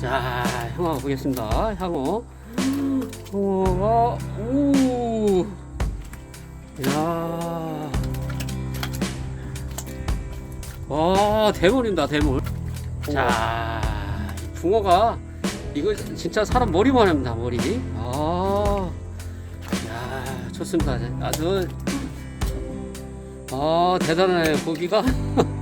자, 향어 보겠습니다. 향어. 향어가, 오. 야. 와, 대물입니다, 대물. 자, 이 붕어가, 이거 진짜 사람 머리만 합니다, 머리. 아. 야, 좋습니다. 아주. 아, 대단해, 고기가.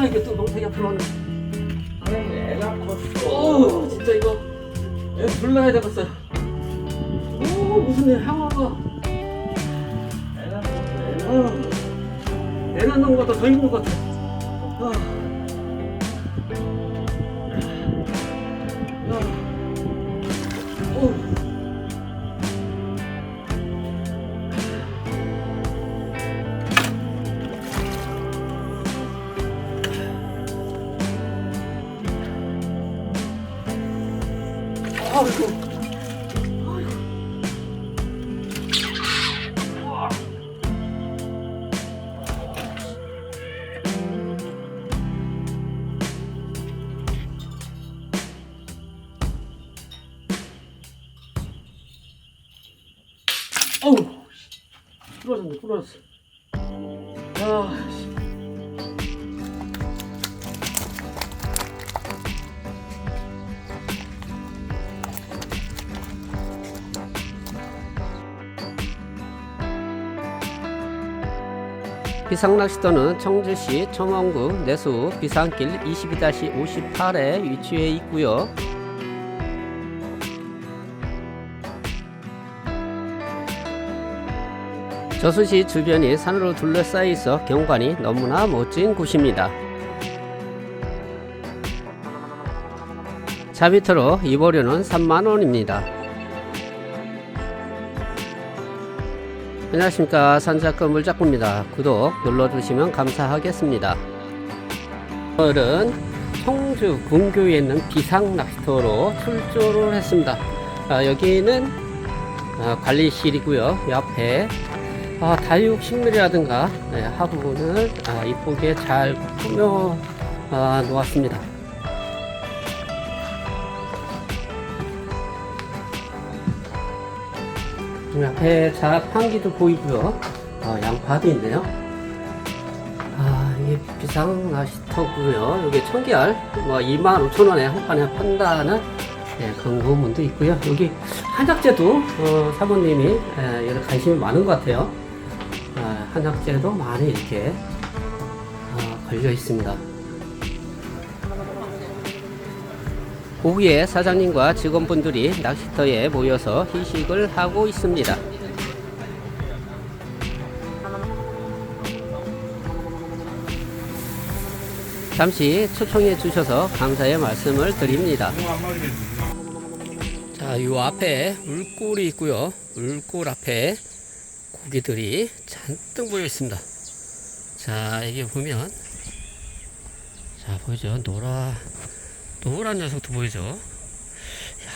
아 이게 또 멍청이 앞으로 오네. 애가 컸어. 오, 진짜 이거 애 불러야 되겠어요. 오, 무슨 향어가. 애가 컸어. 어, 애 낳는 것보다 더 힘든 것 같아. 아. 아이고. 비상낚시터는 청주시 청원구 내수 비상길 22-58에 위치해 있고요. 저수지 주변이 산으로 둘러싸여 있어 경관이 너무나 멋진 곳입니다. 자비터로 입어료는 3만원입니다. 안녕하십니까 산작가 물작구입니다. 구독 눌러주시면 감사하겠습니다. 오늘은 청주 군교에 있는 비상낚시터로 출조를 했습니다. 아, 여기는 아, 관리실이고요. 옆에 아, 다육식물이라든가 네, 화분을 아, 이쁘게 잘 꾸며 아, 놓았습니다. 앞에 자판기도 보이고요. 어, 양파도 있네요. 아, 이게 비상 나시터고요. 여기 청계알 뭐 25,000원에 한 판에 판다는 네, 광고문도 있고요. 여기 한약재도 어, 사모님이 에, 여러 관심이 많은 것 같아요. 아, 한약재도 많이 이렇게 어, 걸려 있습니다. 오후에 사장님과 직원분들이 낚시터에 모여서 희식을 하고 있습니다. 잠시 초청해 주셔서 감사의 말씀을 드립니다. 자, 요 앞에 물골이 있고요. 물골 앞에 고기들이 잔뜩 모여 있습니다. 자, 이게 보면 자, 보이죠? 노라 노란 녀석도 보이죠?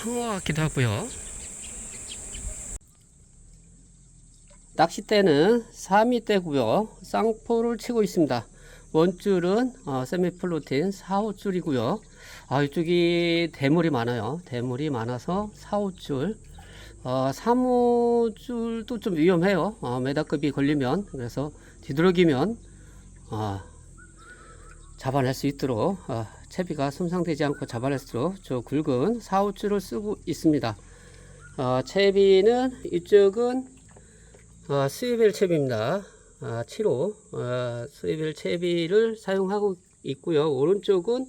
향어 같기도 하고요. 낚싯대는 3미대고요. 쌍포를 치고 있습니다. 원줄은 어, 세미플로틴 4, 5줄이고요. 아, 이쪽이 대물이 많아요. 대물이 많아서 4, 5줄. 어, 3, 5줄도 좀 위험해요. 어, 메다급이 걸리면. 그래서 뒤돌아기면 어, 잡아낼 수 있도록 어, 채비가 손상되지 않고 있도록 저 굵은 4, 5줄을 쓰고 있습니다. 어, 채비는 이쪽은 어, 스위벨 채비입니다. 아, 7호 어, 스위벨 채비를 사용하고 있고요. 오른쪽은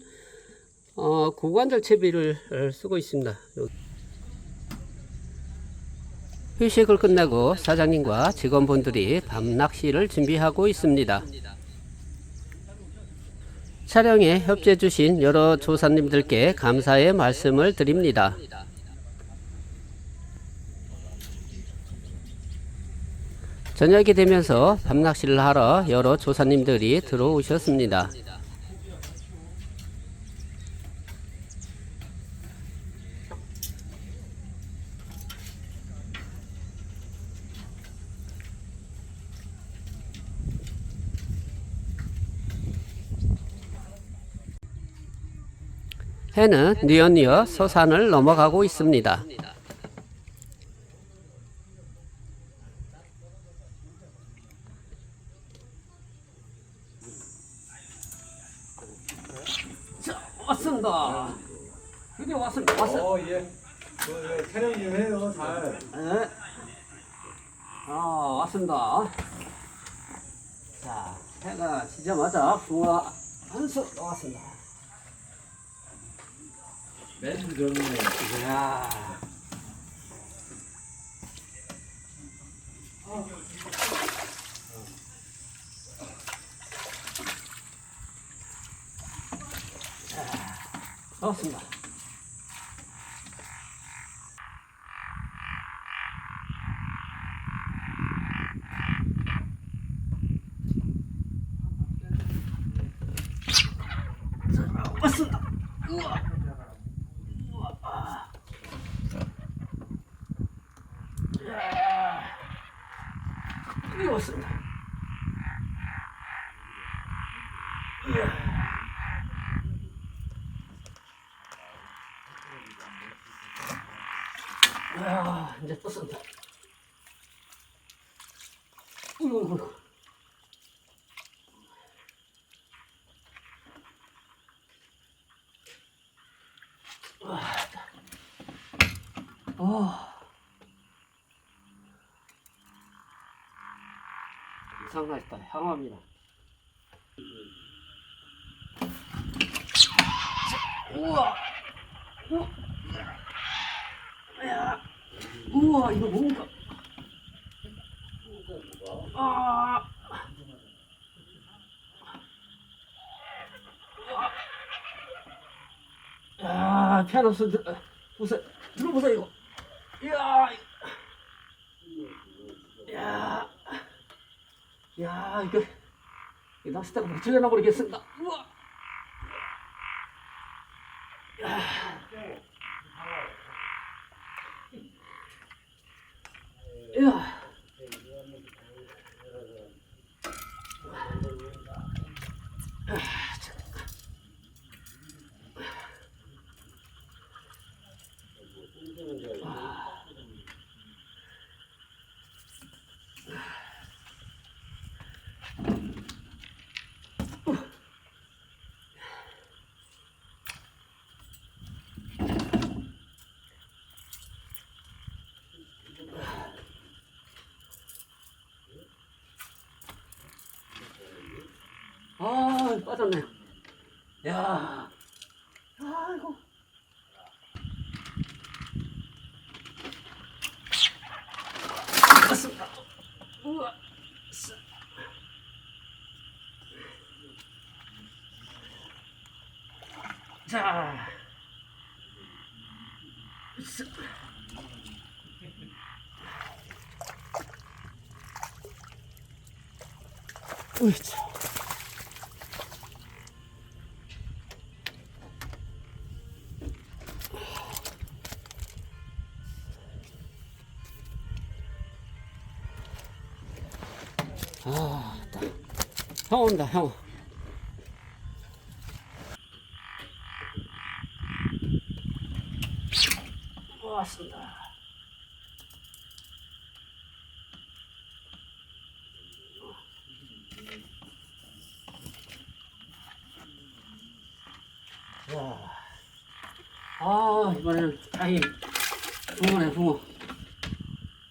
어, 고관절 채비를 어, 쓰고 있습니다. 요- 휴식을 끝내고 사장님과 직원분들이 밤 낚시를 준비하고 있습니다. 촬영에 협조해 주신 여러 조사님들께 감사의 말씀을 드립니다. 저녁이 되면서 밤낚시를 하러 여러 조사님들이 들어오셨습니다. 해는 뉘엿뉘엿 서산을 넘어가고 있습니다. 자, 왔습니다. 드디어 왔습니다. 왔어요. 어, 예. 그, 예, 촬영 좀 해요, 잘. 네. 아, 왔습니다. 자, 해가 지자마자 붕어 한수 나왔습니다. 매주 좋네. 이야. 자, 나왔습니다. 자, 왔습니다. 우와. 이왔습니다 이야, 이제 떴습니다. 어이구, 어이구. 아, 이 상하다. 향합니다. 우와! 우와! 야! 우와, 이거 뭔가? 아! 야, 피아노 소리, 들- 보세요. 들어보세요, 이거. 이야! 야! 야, 이거, 이 낚싯대가 못질려나 모르겠습니다. 우와! 야! 이야! 아, 빠졌네. 야, 아이고. 자. 싸. 으이차. 형 온다 형 고맙습니다 와. 아 이번에는 다행히 붕어네 붕어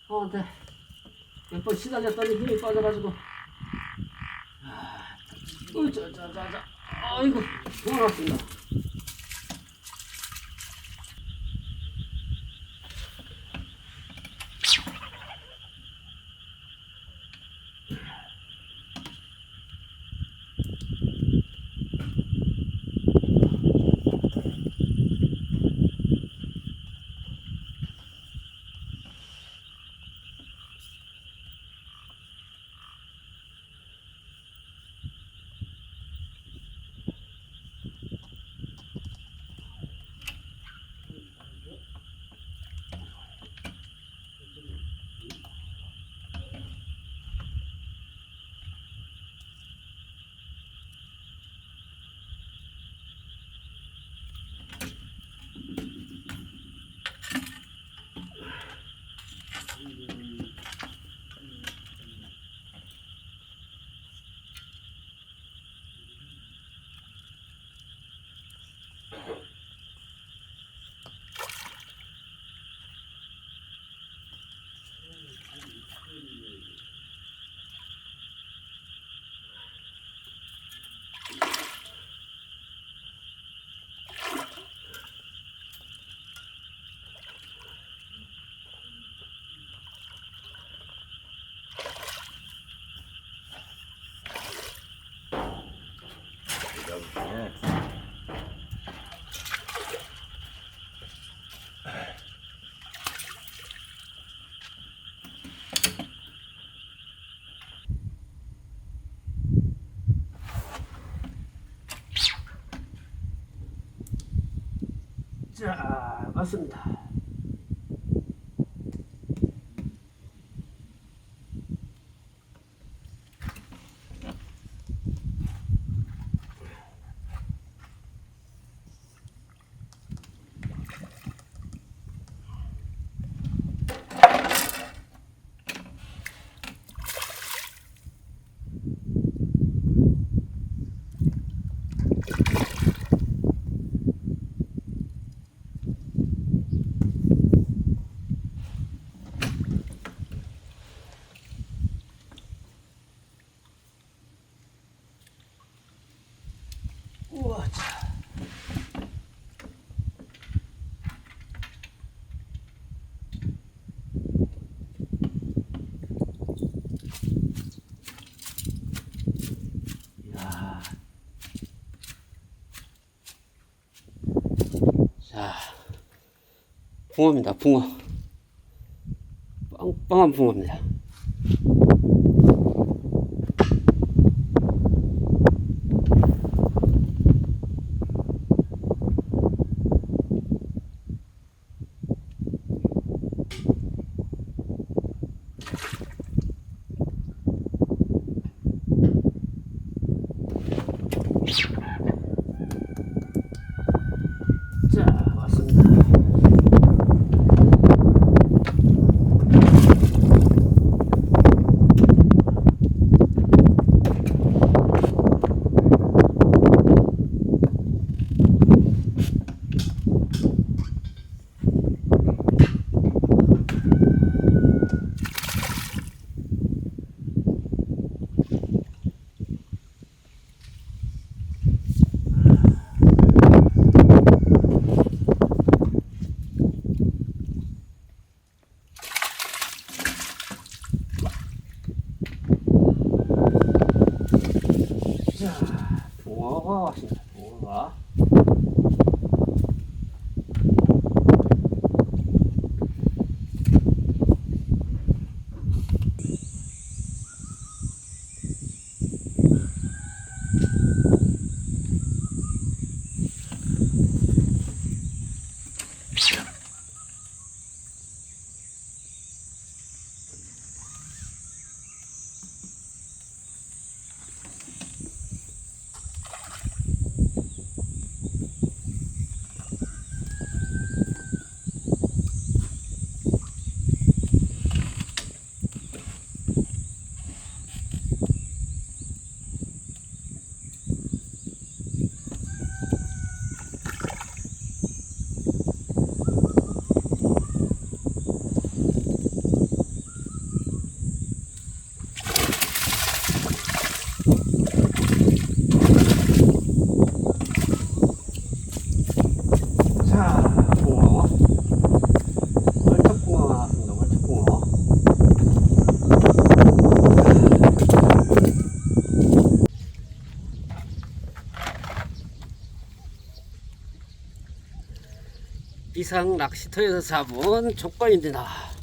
어 근데 네. 몇번 시달렸더니 힘이 빠져가지고 아, 으, 자, 자, 자, 자. 아이고, 붕어 났습니다. 자, 맞습니다. 우와, 자. 이야. 자, 붕어입니다, 붕어. 빵빵한 붕어입니다. 비상 낚시터에서 잡은 족발입니다.